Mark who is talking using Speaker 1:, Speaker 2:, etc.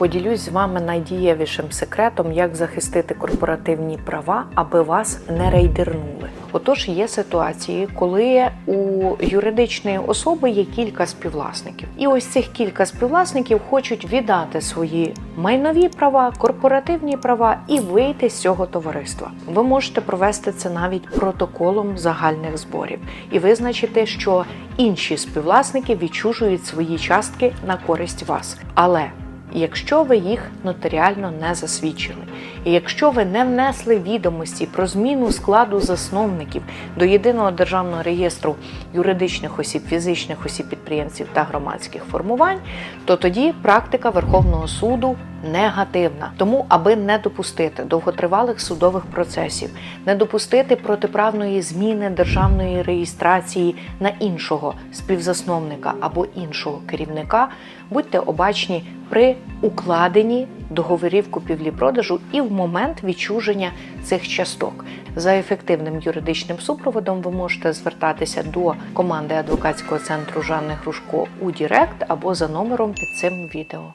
Speaker 1: поділюсь з вами найдієвішим секретом, як захистити корпоративні права, аби вас не рейдернули. Отож, є ситуації, коли у юридичної особи є кілька співвласників, і ось цих кілька співвласників хочуть віддати свої майнові права, корпоративні права і вийти з цього товариства. Ви можете провести це навіть протоколом загальних зборів і визначити, що інші співвласники відчужують свої частки на користь вас. Але Якщо ви їх нотаріально не засвідчили, і якщо ви не внесли відомості про зміну складу засновників до єдиного державного реєстру юридичних осіб, фізичних осіб, підприємців та громадських формувань, то тоді практика Верховного суду негативна. Тому, аби не допустити довготривалих судових процесів, не допустити протиправної зміни державної реєстрації на іншого співзасновника або іншого керівника, будьте обачні при укладенні договорів купівлі-продажу і в момент відчуження цих часток. За ефективним юридичним супроводом ви можете звертатися до команди адвокатського центру Жанни Грушко у Дірект або за номером під цим відео.